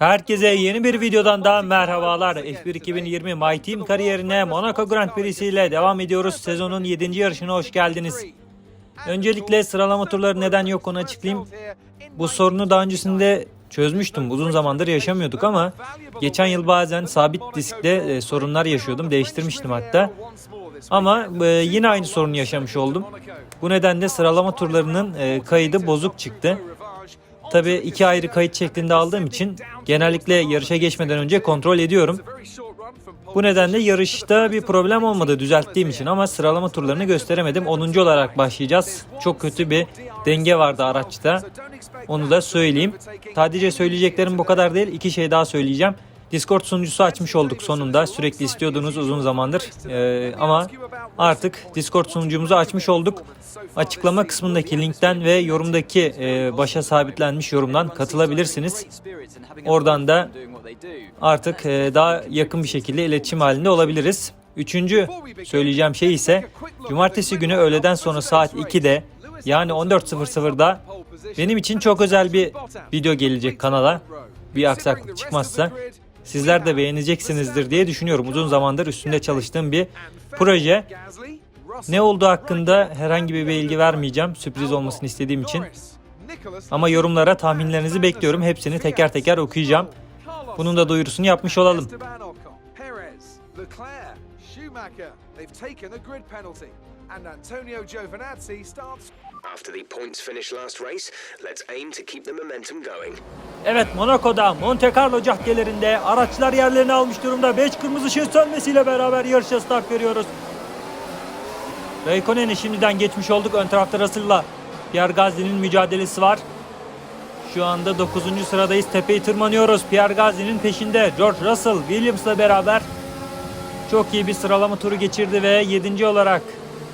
Herkese yeni bir videodan daha merhabalar. F1 2020 My Team kariyerine Monaco Grand Prix ile devam ediyoruz. Sezonun 7. yarışına hoş geldiniz. Öncelikle sıralama turları neden yok onu açıklayayım. Bu sorunu daha öncesinde çözmüştüm. Uzun zamandır yaşamıyorduk ama geçen yıl bazen sabit diskte e, sorunlar yaşıyordum. Değiştirmiştim hatta. Ama e, yine aynı sorunu yaşamış oldum. Bu nedenle sıralama turlarının e, kaydı bozuk çıktı. Tabi iki ayrı kayıt şeklinde aldığım için genellikle yarışa geçmeden önce kontrol ediyorum. Bu nedenle yarışta bir problem olmadı düzelttiğim için ama sıralama turlarını gösteremedim. 10. olarak başlayacağız. Çok kötü bir denge vardı araçta. Onu da söyleyeyim. Sadece söyleyeceklerim bu kadar değil. İki şey daha söyleyeceğim. Discord sunucusu açmış olduk sonunda. Sürekli istiyordunuz uzun zamandır. Ee, ama artık Discord sunucumuzu açmış olduk. Açıklama kısmındaki linkten ve yorumdaki e, başa sabitlenmiş yorumdan katılabilirsiniz. Oradan da artık e, daha yakın bir şekilde iletişim halinde olabiliriz. Üçüncü söyleyeceğim şey ise cumartesi günü öğleden sonra saat 2'de yani 14.00'da benim için çok özel bir video gelecek kanala. Bir aksaklık çıkmazsa sizler de beğeneceksinizdir diye düşünüyorum. Uzun zamandır üstünde çalıştığım bir proje. Ne olduğu hakkında herhangi bir bilgi vermeyeceğim sürpriz olmasını istediğim için. Ama yorumlara tahminlerinizi bekliyorum. Hepsini teker teker okuyacağım. Bunun da duyurusunu yapmış olalım. Schumacher. They've taken a grid penalty. And Antonio Giovinazzi starts After the points finish last race, let's aim to keep the momentum going. Evet Monaco'da Monte Carlo caddelerinde araçlar yerlerini almış durumda. 5 kırmızı ışık sönmesiyle beraber yarışa start veriyoruz. Raikkonen'i şimdiden geçmiş olduk. Ön tarafta Russell'la Pierre Gasly'nin mücadelesi var. Şu anda 9. sıradayız. Tepeyi tırmanıyoruz. Pierre Gasly'nin peşinde George Russell Williams'la beraber çok iyi bir sıralama turu geçirdi ve 7. olarak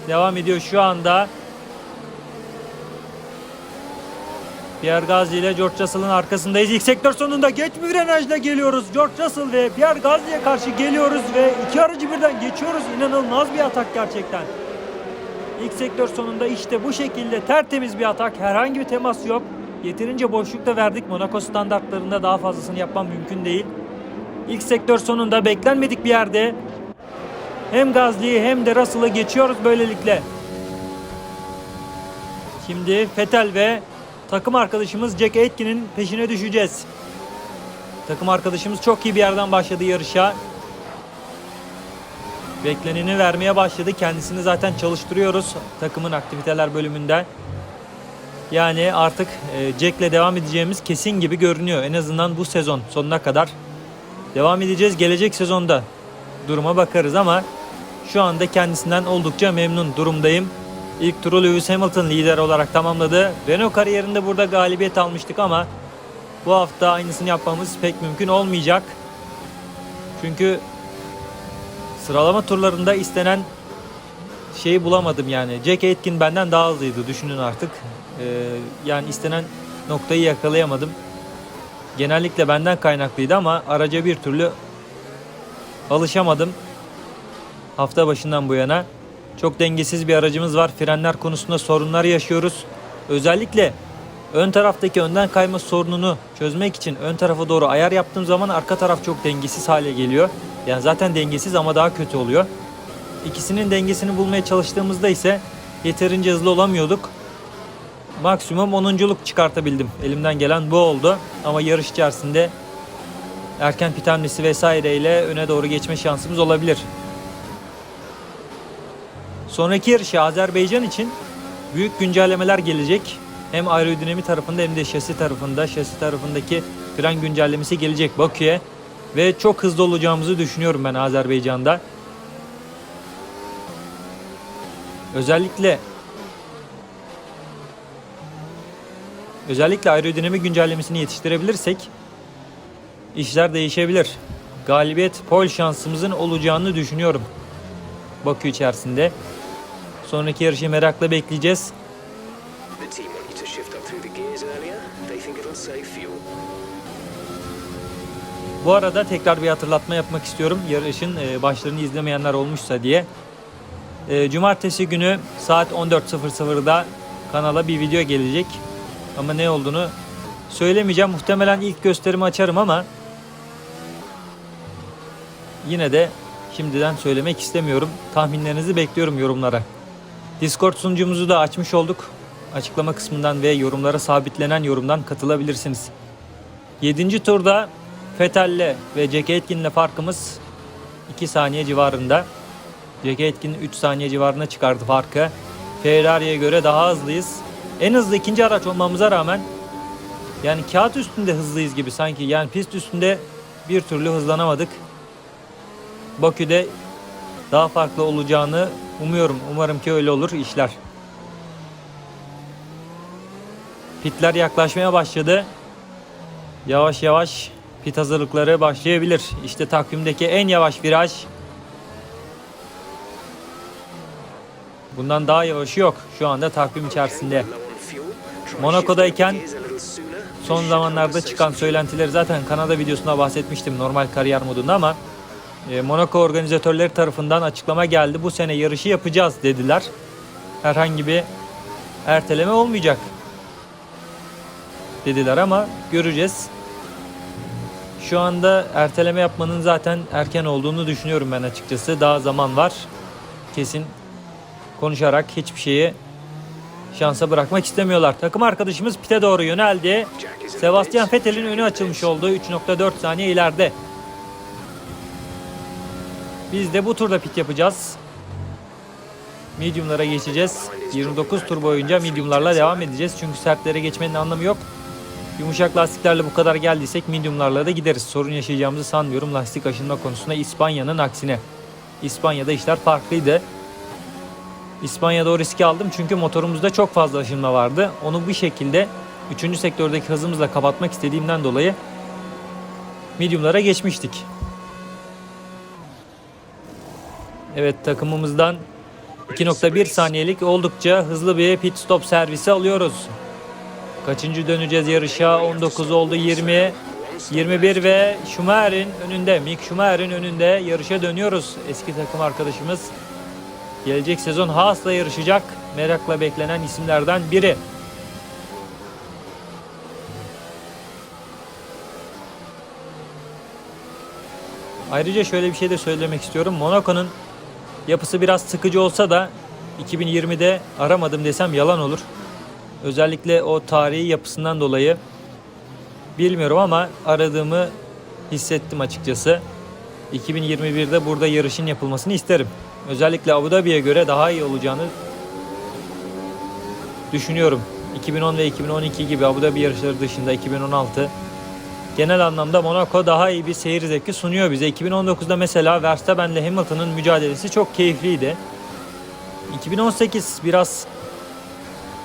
devam ediyor şu anda. Pierre Gasly ile George Russell'ın arkasındayız. İlk sektör sonunda geç bir frenajla geliyoruz. George Russell ve Pierre Gasly'ye karşı geliyoruz ve iki aracı birden geçiyoruz. İnanılmaz bir atak gerçekten. İlk sektör sonunda işte bu şekilde tertemiz bir atak. Herhangi bir temas yok. Yeterince boşlukta verdik. Monaco standartlarında daha fazlasını yapmam mümkün değil. İlk sektör sonunda beklenmedik bir yerde hem Gasly'yi hem de Russell'ı geçiyoruz böylelikle. Şimdi Fetel ve takım arkadaşımız Jack Aitken'in peşine düşeceğiz. Takım arkadaşımız çok iyi bir yerden başladı yarışa. Bekleneni vermeye başladı. Kendisini zaten çalıştırıyoruz takımın aktiviteler bölümünde. Yani artık e, Jack'le devam edeceğimiz kesin gibi görünüyor. En azından bu sezon sonuna kadar devam edeceğiz. Gelecek sezonda duruma bakarız ama şu anda kendisinden oldukça memnun durumdayım. İlk turu Lewis Hamilton lider olarak tamamladı. Renault kariyerinde burada galibiyet almıştık ama bu hafta aynısını yapmamız pek mümkün olmayacak. Çünkü sıralama turlarında istenen şeyi bulamadım yani. Jack Aitken benden daha hızlıydı düşünün artık. Ee, yani istenen noktayı yakalayamadım. Genellikle benden kaynaklıydı ama araca bir türlü alışamadım. Hafta başından bu yana çok dengesiz bir aracımız var. Frenler konusunda sorunlar yaşıyoruz. Özellikle ön taraftaki önden kayma sorununu çözmek için ön tarafa doğru ayar yaptığım zaman arka taraf çok dengesiz hale geliyor. Yani zaten dengesiz ama daha kötü oluyor. İkisinin dengesini bulmaya çalıştığımızda ise yeterince hızlı olamıyorduk. Maksimum 10'unculuk çıkartabildim. Elimden gelen bu oldu. Ama yarış içerisinde erken pit vesaireyle öne doğru geçme şansımız olabilir. Sonraki yarışa Azerbaycan için büyük güncellemeler gelecek. Hem aerodinami tarafında hem de şasi tarafında. Şasi tarafındaki fren güncellemesi gelecek Bakü'ye. Ve çok hızlı olacağımızı düşünüyorum ben Azerbaycan'da. Özellikle özellikle aerodinami güncellemesini yetiştirebilirsek işler değişebilir. Galibiyet pol şansımızın olacağını düşünüyorum. Bakü içerisinde. Sonraki yarışı merakla bekleyeceğiz. Bu arada tekrar bir hatırlatma yapmak istiyorum. Yarışın e, başlarını izlemeyenler olmuşsa diye. E, Cumartesi günü saat 14.00'da kanala bir video gelecek. Ama ne olduğunu söylemeyeceğim. Muhtemelen ilk gösterimi açarım ama yine de şimdiden söylemek istemiyorum. Tahminlerinizi bekliyorum yorumlara. Discord sunucumuzu da açmış olduk. Açıklama kısmından ve yorumlara sabitlenen yorumdan katılabilirsiniz. 7. turda Fetel'le ve Jack Aitken'le farkımız 2 saniye civarında. Jack Aitken 3 saniye civarına çıkardı farkı. Ferrari'ye göre daha hızlıyız. En hızlı ikinci araç olmamıza rağmen yani kağıt üstünde hızlıyız gibi sanki. Yani pist üstünde bir türlü hızlanamadık. Bakü'de daha farklı olacağını umuyorum. Umarım ki öyle olur işler. Pitler yaklaşmaya başladı. Yavaş yavaş pit hazırlıkları başlayabilir. İşte takvimdeki en yavaş viraj. Bundan daha yavaşı yok şu anda takvim içerisinde. Monaco'dayken. Son zamanlarda çıkan söylentileri zaten Kanada videosunda bahsetmiştim normal kariyer modunda ama Monaco organizatörleri tarafından açıklama geldi. Bu sene yarışı yapacağız dediler. Herhangi bir erteleme olmayacak dediler ama göreceğiz. Şu anda erteleme yapmanın zaten erken olduğunu düşünüyorum ben açıkçası. Daha zaman var. Kesin konuşarak hiçbir şeyi şansa bırakmak istemiyorlar. Takım arkadaşımız pite doğru yöneldi. Sebastian. Vettel'in önü açılmış oldu. 3.4 saniye ileride. Biz de bu turda pit yapacağız. Medium'lara geçeceğiz. 29 tur boyunca medium'larla devam edeceğiz. Çünkü sertlere geçmenin anlamı yok. Yumuşak lastiklerle bu kadar geldiysek medium'larla da gideriz. Sorun yaşayacağımızı sanmıyorum lastik aşınma konusunda İspanya'nın aksine. İspanya'da işler farklıydı. İspanya'da o riski aldım çünkü motorumuzda çok fazla aşınma vardı. Onu bir şekilde 3. sektördeki hızımızla kapatmak istediğimden dolayı medium'lara geçmiştik. Evet takımımızdan 2.1 saniyelik oldukça hızlı bir pit stop servisi alıyoruz. Kaçıncı döneceğiz yarışa? 19 oldu 20. 21 ve Schumacher'in önünde, Mick Schumacher'in önünde yarışa dönüyoruz. Eski takım arkadaşımız gelecek sezon Haas'la yarışacak. Merakla beklenen isimlerden biri. Ayrıca şöyle bir şey de söylemek istiyorum. Monaco'nun yapısı biraz sıkıcı olsa da 2020'de aramadım desem yalan olur. Özellikle o tarihi yapısından dolayı bilmiyorum ama aradığımı hissettim açıkçası. 2021'de burada yarışın yapılmasını isterim. Özellikle Abu Dhabi'ye göre daha iyi olacağını düşünüyorum. 2010 ve 2012 gibi Abu Dhabi yarışları dışında 2016 genel anlamda Monaco daha iyi bir seyir zevki sunuyor bize. 2019'da mesela Verstappen ile Hamilton'ın mücadelesi çok keyifliydi. 2018 biraz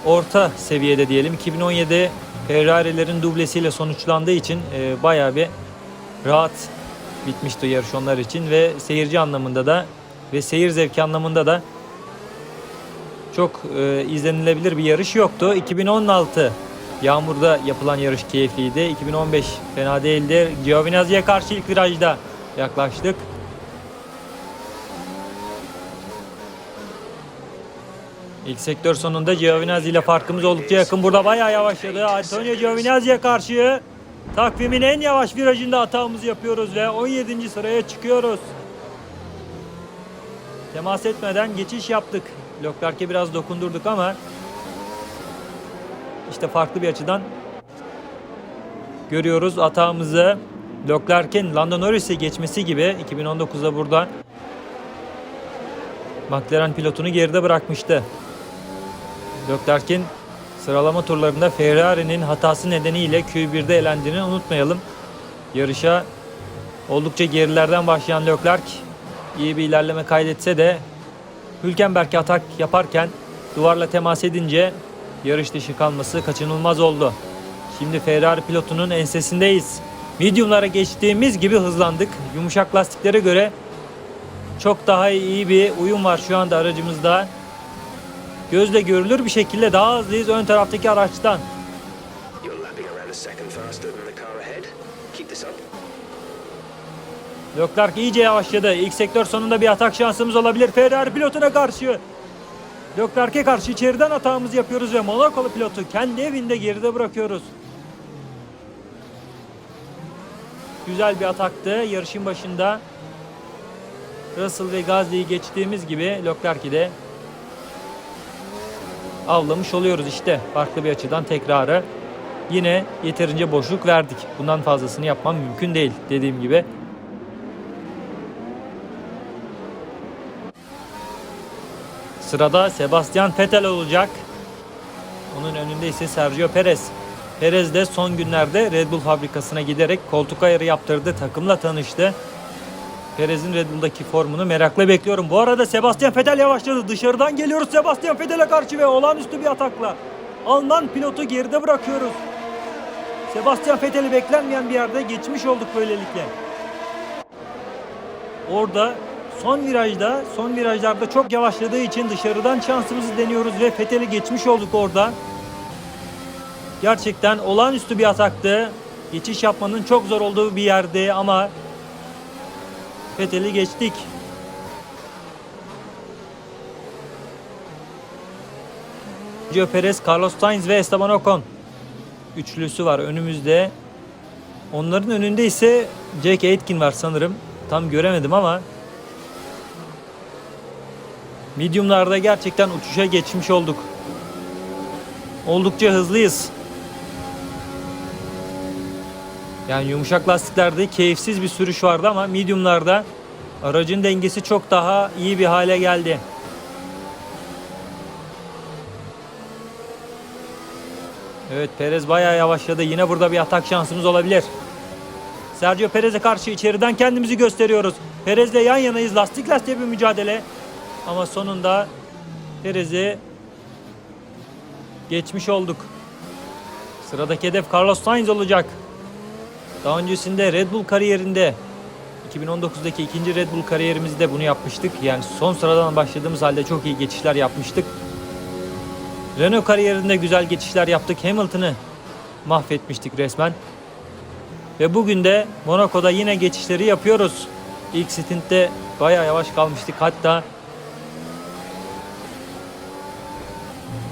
orta seviyede diyelim. 2017 Ferrari'lerin dublesiyle sonuçlandığı için e, bayağı bir rahat bitmişti yarış onlar için ve seyirci anlamında da ve seyir zevki anlamında da çok e, izlenilebilir bir yarış yoktu. 2016 yağmurda yapılan yarış keyifliydi. 2015 fena değildi. Giovinazzi'ye karşı ilk virajda yaklaştık. İlk sektör sonunda Giovinazzi ile farkımız oldukça yakın. Burada bayağı yavaşladı. Antonio Giovinazzi'ye karşı takvimin en yavaş virajında hatamızı yapıyoruz ve 17. sıraya çıkıyoruz. Temas etmeden geçiş yaptık. Leclerc'e biraz dokundurduk ama işte farklı bir açıdan görüyoruz hatamızı. Leclerc'in Lando Norris'i geçmesi gibi 2019'da burada McLaren pilotunu geride bırakmıştı. Leclerc'in sıralama turlarında Ferrari'nin hatası nedeniyle Q1'de elendiğini unutmayalım. Yarışa oldukça gerilerden başlayan Leclerc iyi bir ilerleme kaydetse de Hülkenberg'e atak yaparken duvarla temas edince yarış dışı kalması kaçınılmaz oldu. Şimdi Ferrari pilotunun ensesindeyiz. Medium'lara geçtiğimiz gibi hızlandık. Yumuşak lastiklere göre çok daha iyi bir uyum var şu anda aracımızda. Gözle görülür bir şekilde daha hızlıyız ön taraftaki araçtan. Leclerc iyice yavaşladı. İlk sektör sonunda bir atak şansımız olabilir. Ferrari pilotuna karşı. Leclerc'e karşı içeriden hatamızı yapıyoruz ve Monakolu pilotu kendi evinde geride bırakıyoruz. Güzel bir ataktı yarışın başında. Russell ve Gazli'yi geçtiğimiz gibi Leclerc'i de avlamış oluyoruz işte. Farklı bir açıdan tekrarı yine yeterince boşluk verdik. Bundan fazlasını yapmam mümkün değil dediğim gibi. Sırada Sebastian Vettel olacak. Onun önünde ise Sergio Perez. Perez de son günlerde Red Bull fabrikasına giderek koltuk ayarı yaptırdı. Takımla tanıştı. Perez'in Red Bull'daki formunu merakla bekliyorum. Bu arada Sebastian Vettel yavaşladı. Dışarıdan geliyoruz Sebastian Vettel'e karşı ve olağanüstü bir atakla. Alman pilotu geride bırakıyoruz. Sebastian Vettel'i beklenmeyen bir yerde geçmiş olduk böylelikle. Orada son virajda, son virajlarda çok yavaşladığı için dışarıdan şansımızı deniyoruz ve Vettel'i geçmiş olduk orada. Gerçekten olağanüstü bir ataktı. Geçiş yapmanın çok zor olduğu bir yerde ama Vettel'i geçtik. Sergio Perez, Carlos Sainz ve Esteban Ocon üçlüsü var önümüzde. Onların önünde ise Jack Aitken var sanırım. Tam göremedim ama mediumlarda gerçekten uçuşa geçmiş olduk. Oldukça hızlıyız. Yani yumuşak lastiklerde keyifsiz bir sürüş vardı ama mediumlarda aracın dengesi çok daha iyi bir hale geldi. Evet Perez bayağı yavaşladı. Yine burada bir atak şansımız olabilir. Sergio Perez'e karşı içeriden kendimizi gösteriyoruz. Perez'le yan yanayız. Lastik lastiğe bir mücadele. Ama sonunda Perez'i geçmiş olduk. Sıradaki hedef Carlos Sainz olacak. Daha öncesinde Red Bull kariyerinde 2019'daki ikinci Red Bull kariyerimizde bunu yapmıştık. Yani son sıradan başladığımız halde çok iyi geçişler yapmıştık. Renault kariyerinde güzel geçişler yaptık. Hamilton'ı mahvetmiştik resmen. Ve bugün de Monaco'da yine geçişleri yapıyoruz. İlk stintte bayağı yavaş kalmıştık. Hatta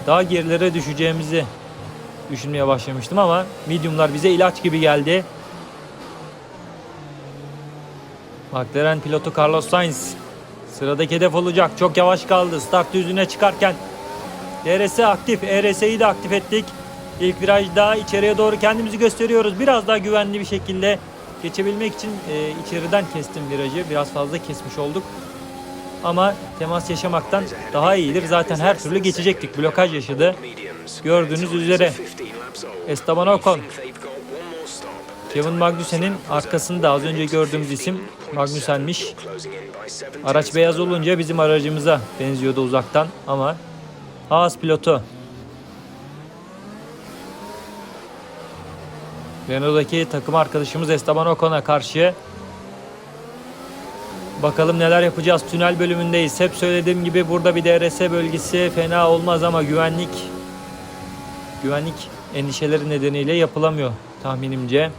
daha gerilere düşeceğimizi düşünmeye başlamıştım ama mediumlar bize ilaç gibi geldi. McLaren pilotu Carlos Sainz sıradaki hedef olacak. Çok yavaş kaldı. Start düzlüğüne çıkarken DRS aktif. ERS'yi de aktif ettik. İlk virajda içeriye doğru kendimizi gösteriyoruz. Biraz daha güvenli bir şekilde geçebilmek için e, içeriden kestim virajı. Biraz fazla kesmiş olduk. Ama temas yaşamaktan daha iyidir. Zaten her türlü geçecektik. Blokaj yaşadı. Gördüğünüz üzere Esteban Ocon Kevin Magnussen'in arkasında az önce gördüğümüz isim Magnussen'miş. Araç beyaz olunca bizim aracımıza benziyordu uzaktan ama Haas pilotu. Renault'daki takım arkadaşımız Esteban Ocon'a karşı Bakalım neler yapacağız. Tünel bölümündeyiz. Hep söylediğim gibi burada bir DRS bölgesi fena olmaz ama güvenlik güvenlik endişeleri nedeniyle yapılamıyor tahminimce.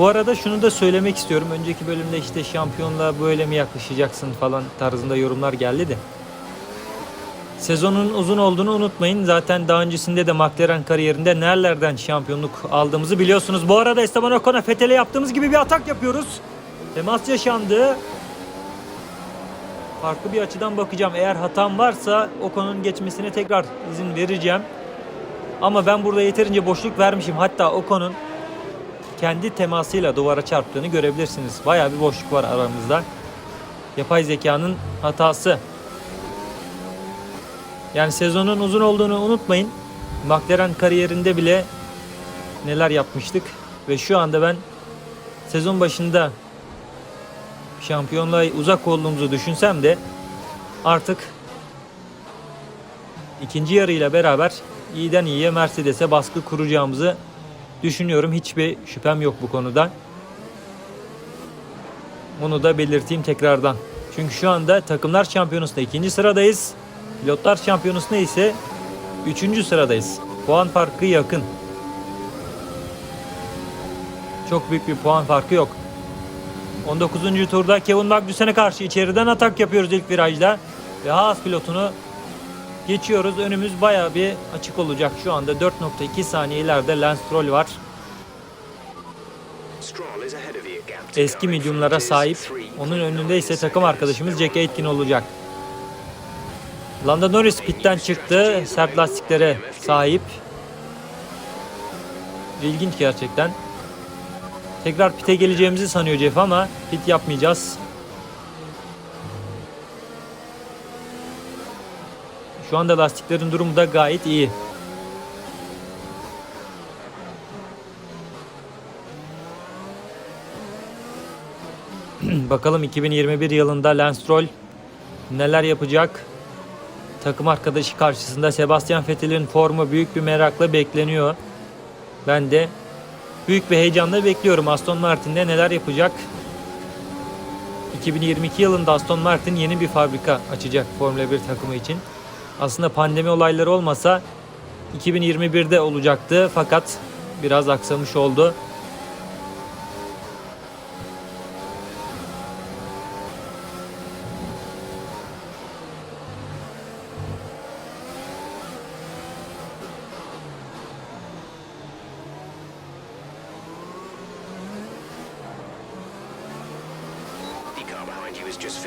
Bu arada şunu da söylemek istiyorum. Önceki bölümde işte şampiyonluğa böyle mi yaklaşacaksın falan tarzında yorumlar geldi de. Sezonun uzun olduğunu unutmayın. Zaten daha öncesinde de McLaren kariyerinde nerelerden şampiyonluk aldığımızı biliyorsunuz. Bu arada Esteban Ocon'a Fethel'e yaptığımız gibi bir atak yapıyoruz. Temas yaşandı. Farklı bir açıdan bakacağım. Eğer hatam varsa Ocon'un geçmesine tekrar izin vereceğim. Ama ben burada yeterince boşluk vermişim. Hatta Ocon'un kendi temasıyla duvara çarptığını görebilirsiniz. Bayağı bir boşluk var aramızda. Yapay zekanın hatası. Yani sezonun uzun olduğunu unutmayın. McLaren kariyerinde bile neler yapmıştık ve şu anda ben sezon başında şampiyonluğa uzak olduğumuzu düşünsem de artık ikinci yarıyla beraber iyiden iyiye Mercedes'e baskı kuracağımızı düşünüyorum. Hiçbir şüphem yok bu konuda. Bunu da belirteyim tekrardan. Çünkü şu anda takımlar şampiyonasında ikinci sıradayız. Pilotlar şampiyonasında ise üçüncü sıradayız. Puan farkı yakın. Çok büyük bir puan farkı yok. 19. turda Kevin Magnussen'e karşı içeriden atak yapıyoruz ilk virajda. Ve Haas pilotunu geçiyoruz. Önümüz baya bir açık olacak. Şu anda 4.2 saniye ileride Lance Stroll var. Eski mediumlara sahip. Onun önünde ise takım arkadaşımız Jack Aitken olacak. Lando Norris pitten çıktı. Sert lastiklere sahip. İlginç gerçekten. Tekrar pite geleceğimizi sanıyor Jeff ama pit yapmayacağız. Şu anda lastiklerin durumu da gayet iyi. Bakalım 2021 yılında Lance Stroll neler yapacak? Takım arkadaşı karşısında Sebastian Vettel'in formu büyük bir merakla bekleniyor. Ben de büyük bir heyecanla bekliyorum Aston Martin'de neler yapacak. 2022 yılında Aston Martin yeni bir fabrika açacak Formula 1 takımı için. Aslında pandemi olayları olmasa 2021'de olacaktı fakat biraz aksamış oldu.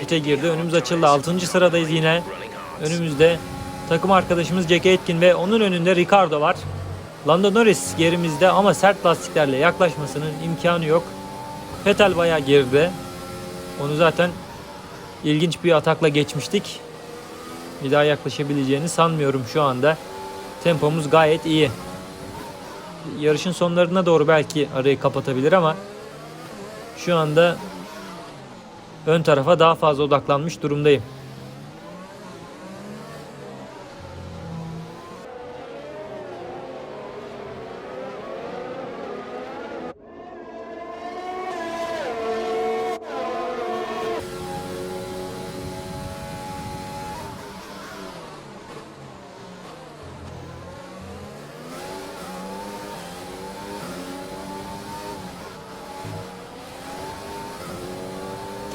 Pite girdi. Önümüz açıldı. tyres. 6. sıradayız yine. Önümüzde takım arkadaşımız Jack Aitken ve onun önünde Ricardo var. Lando Norris gerimizde ama sert lastiklerle yaklaşmasının imkanı yok. Vettel bayağı geride. Onu zaten ilginç bir atakla geçmiştik. Bir daha yaklaşabileceğini sanmıyorum şu anda. Tempomuz gayet iyi. Yarışın sonlarına doğru belki arayı kapatabilir ama şu anda ön tarafa daha fazla odaklanmış durumdayım.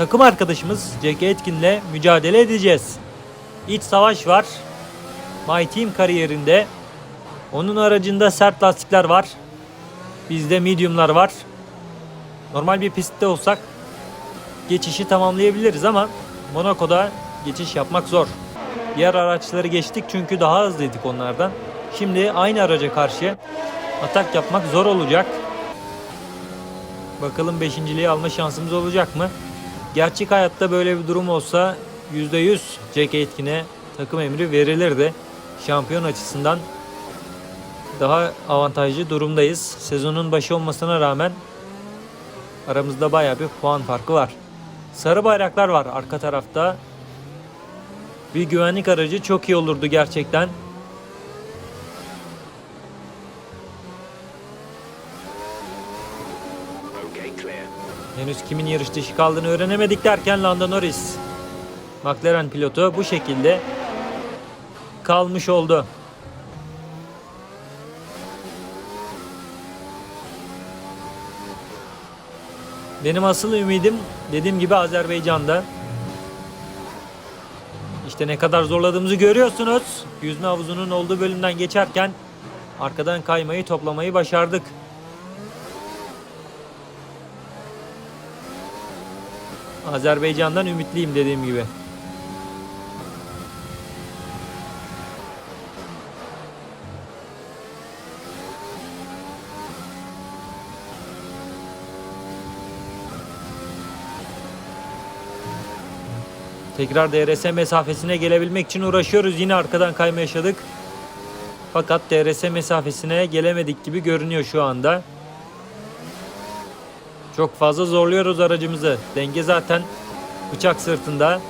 Takım arkadaşımız Jack Aitken'le mücadele edeceğiz. İç savaş var. My Team kariyerinde. Onun aracında sert lastikler var. Bizde mediumlar var. Normal bir pistte olsak geçişi tamamlayabiliriz ama Monaco'da geçiş yapmak zor. Diğer araçları geçtik çünkü daha hızlıydık onlardan. Şimdi aynı araca karşı atak yapmak zor olacak. Bakalım beşinciliği alma şansımız olacak mı? Gerçek hayatta böyle bir durum olsa %100 Jack Aitken'e takım emri verilirdi. Şampiyon açısından daha avantajlı durumdayız. Sezonun başı olmasına rağmen aramızda baya bir puan farkı var. Sarı bayraklar var arka tarafta. Bir güvenlik aracı çok iyi olurdu gerçekten. Henüz kimin yarış dışı kaldığını öğrenemedik derken Lando Norris. McLaren pilotu bu şekilde kalmış oldu. Benim asıl ümidim dediğim gibi Azerbaycan'da. İşte ne kadar zorladığımızı görüyorsunuz. Yüzme havuzunun olduğu bölümden geçerken arkadan kaymayı toplamayı başardık. Azerbaycan'dan ümitliyim dediğim gibi. Tekrar DRS mesafesine gelebilmek için uğraşıyoruz. Yine arkadan kayma yaşadık. Fakat DRS mesafesine gelemedik gibi görünüyor şu anda. Çok fazla zorluyoruz aracımızı. Denge zaten bıçak sırtında.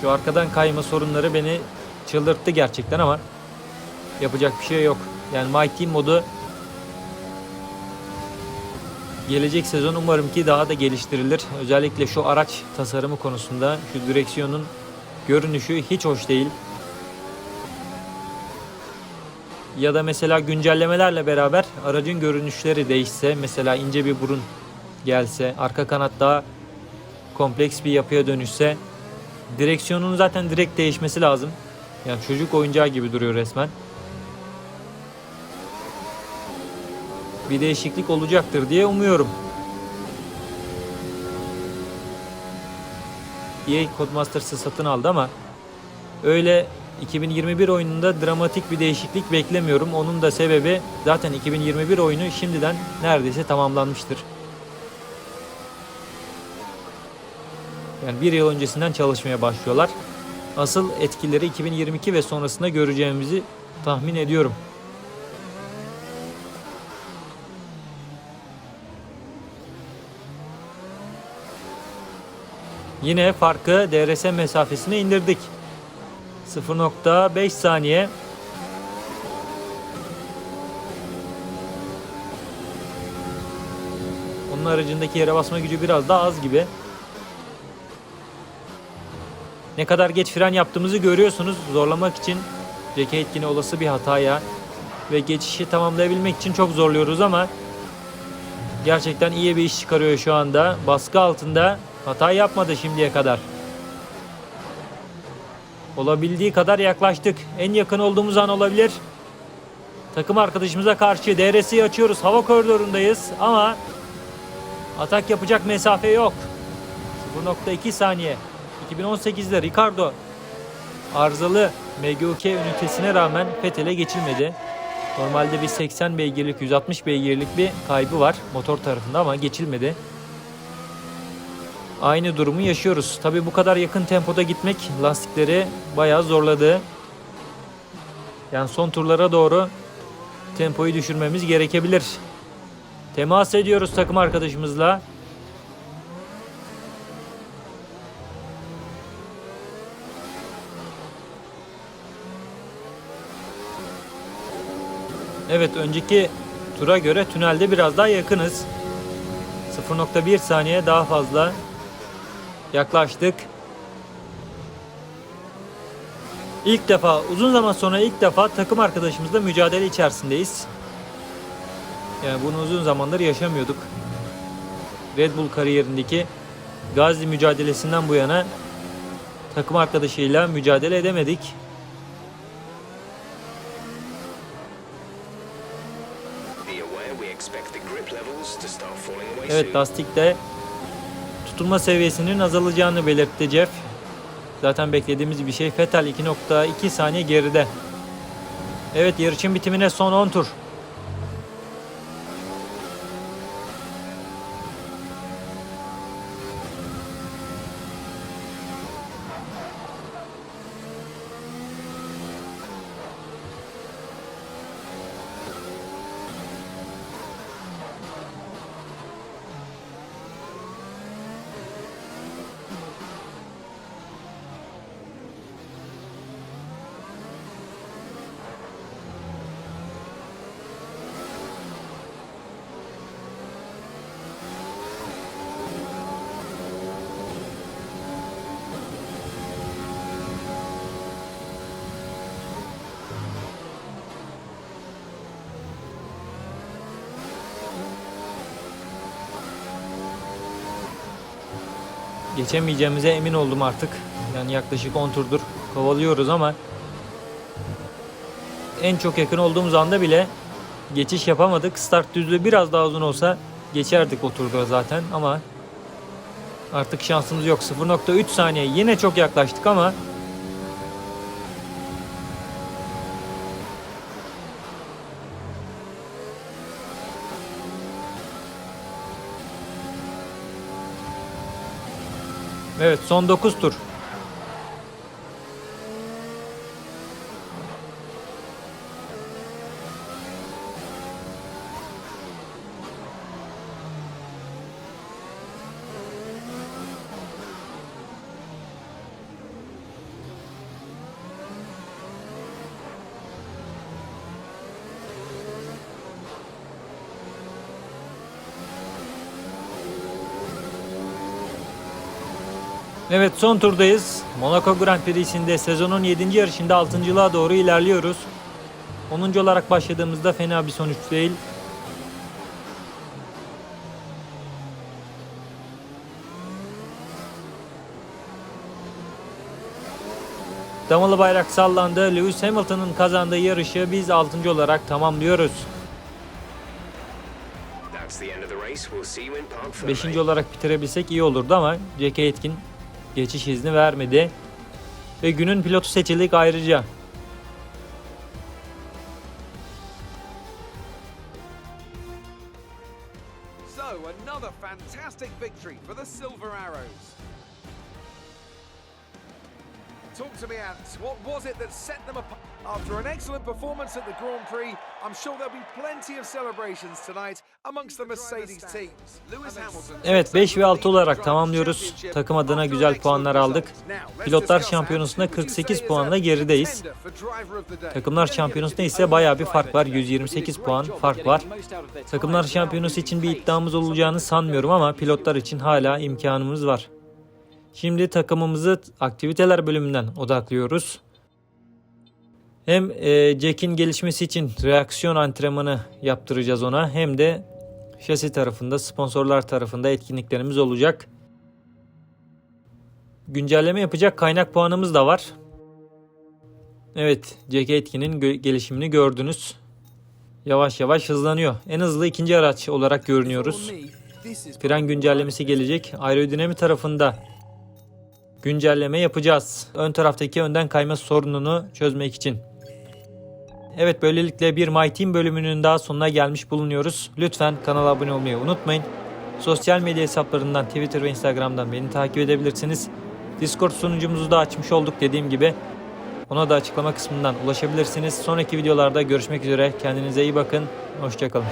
Şu arkadan kayma sorunları beni çıldırttı gerçekten ama yapacak bir şey yok. Yani Team modu gelecek sezon umarım ki daha da geliştirilir. Özellikle şu araç tasarımı konusunda şu direksiyonun görünüşü hiç hoş değil. Ya da mesela güncellemelerle beraber aracın görünüşleri değişse mesela ince bir burun gelse, arka kanat daha kompleks bir yapıya dönüşse, direksiyonun zaten direkt değişmesi lazım. Yani çocuk oyuncağı gibi duruyor resmen. Bir değişiklik olacaktır diye umuyorum. EA Codemasters'ı satın aldı ama öyle 2021 oyununda dramatik bir değişiklik beklemiyorum. Onun da sebebi zaten 2021 oyunu şimdiden neredeyse tamamlanmıştır. Yani bir yıl öncesinden çalışmaya başlıyorlar. Asıl etkileri 2022 ve sonrasında göreceğimizi tahmin ediyorum. Yine farkı DRS mesafesine indirdik. 0.5 saniye. Onun aracındaki yere basma gücü biraz daha az gibi. Ne kadar geç fren yaptığımızı görüyorsunuz. Zorlamak için Jackie Aitken'i olası bir hataya ve geçişi tamamlayabilmek için çok zorluyoruz ama gerçekten iyi bir iş çıkarıyor şu anda. Baskı altında hata yapmadı şimdiye kadar. Olabildiği kadar yaklaştık. En yakın olduğumuz an olabilir. Takım arkadaşımıza karşı DRS'yi açıyoruz. Hava koridorundayız ama atak yapacak mesafe yok. 0.2 saniye. 2018'de Ricardo arızalı MGUK ünitesine rağmen Fethel'e geçilmedi. Normalde bir 80 beygirlik, 160 beygirlik bir kaybı var motor tarafında ama geçilmedi. Aynı durumu yaşıyoruz. Tabi bu kadar yakın tempoda gitmek lastikleri bayağı zorladı. Yani son turlara doğru tempoyu düşürmemiz gerekebilir. Temas ediyoruz takım arkadaşımızla. Evet önceki tura göre tünelde biraz daha yakınız. 0.1 saniye daha fazla yaklaştık. İlk defa uzun zaman sonra ilk defa takım arkadaşımızla mücadele içerisindeyiz. Yani bunu uzun zamandır yaşamıyorduk. Red Bull kariyerindeki Gazi mücadelesinden bu yana takım arkadaşıyla mücadele edemedik. Evet soon. lastikte tutulma seviyesinin azalacağını belirtti Jeff. Zaten beklediğimiz bir şey. Vettel 2.2 saniye geride. Evet yarışın bitimine son 10 tur. Geçemeyeceğimize emin oldum artık. Yani yaklaşık 10 turdur kovalıyoruz ama en çok yakın olduğumuz anda bile geçiş yapamadık. Start düzlüğü biraz daha uzun olsa geçerdik o turda zaten ama artık şansımız yok. 0.3 saniye yine çok yaklaştık ama Evet son 9 tur. Evet son turdayız. Monaco Grand Prix'sinde sezonun 7. yarışında 6.lığa doğru ilerliyoruz. 10. olarak başladığımızda fena bir sonuç değil. Damalı bayrak sallandı. Lewis Hamilton'ın kazandığı yarışı biz 6. olarak tamamlıyoruz. 5. olarak bitirebilsek iyi olurdu ama J.K. Etkin geçiş izni vermedi. Ve günün pilotu seçildik ayrıca. So, another fantastic victory for the Silver Arrows. Talk to me, Ant. What was it that set them apart? After an excellent performance at the Grand Prix, I'm sure there'll be plenty of celebrations tonight amongst the Mercedes teams. Lewis Hamilton Evet 5 ve 6 olarak tamamlıyoruz. Takım adına güzel puanlar aldık. Pilotlar şampiyonasında 48 puanla gerideyiz. Takımlar şampiyonasında ise baya bir fark var. 128 puan fark var. Takımlar şampiyonası için bir iddiamız olacağını sanmıyorum ama pilotlar için hala imkanımız var. Şimdi takımımızı aktiviteler bölümünden odaklıyoruz. Hem e, Jack'in gelişmesi için reaksiyon antrenmanı yaptıracağız ona hem de şasi tarafında, sponsorlar tarafında etkinliklerimiz olacak. Güncelleme yapacak kaynak puanımız da var. Evet, Jack Aitken'in gö- gelişimini gördünüz. Yavaş yavaş hızlanıyor. En hızlı ikinci araç olarak görünüyoruz. Fren güncellemesi gelecek. Aerodinami tarafında güncelleme yapacağız. Ön taraftaki önden kayma sorununu çözmek için. Evet böylelikle bir My Team bölümünün daha sonuna gelmiş bulunuyoruz. Lütfen kanala abone olmayı unutmayın. Sosyal medya hesaplarından Twitter ve Instagram'dan beni takip edebilirsiniz. Discord sunucumuzu da açmış olduk dediğim gibi. Ona da açıklama kısmından ulaşabilirsiniz. Sonraki videolarda görüşmek üzere. Kendinize iyi bakın. Hoşçakalın.